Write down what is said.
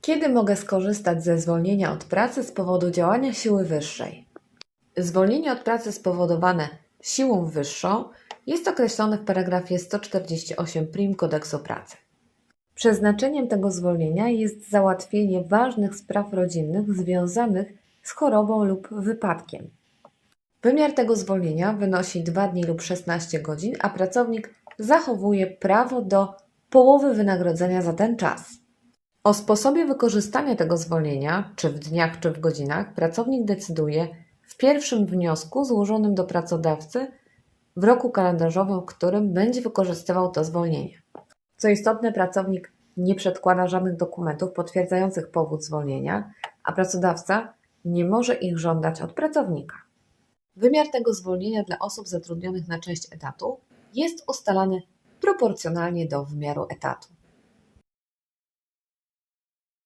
Kiedy mogę skorzystać ze zwolnienia od pracy z powodu działania siły wyższej? Zwolnienie od pracy spowodowane siłą wyższą jest określone w paragrafie 148 prim kodeksu pracy. Przeznaczeniem tego zwolnienia jest załatwienie ważnych spraw rodzinnych związanych z chorobą lub wypadkiem. Wymiar tego zwolnienia wynosi 2 dni lub 16 godzin, a pracownik zachowuje prawo do połowy wynagrodzenia za ten czas. O sposobie wykorzystania tego zwolnienia, czy w dniach, czy w godzinach, pracownik decyduje w pierwszym wniosku złożonym do pracodawcy w roku kalendarzowym, w którym będzie wykorzystywał to zwolnienie. Co istotne, pracownik nie przedkłada żadnych dokumentów potwierdzających powód zwolnienia, a pracodawca nie może ich żądać od pracownika. Wymiar tego zwolnienia dla osób zatrudnionych na część etatu jest ustalany proporcjonalnie do wymiaru etatu.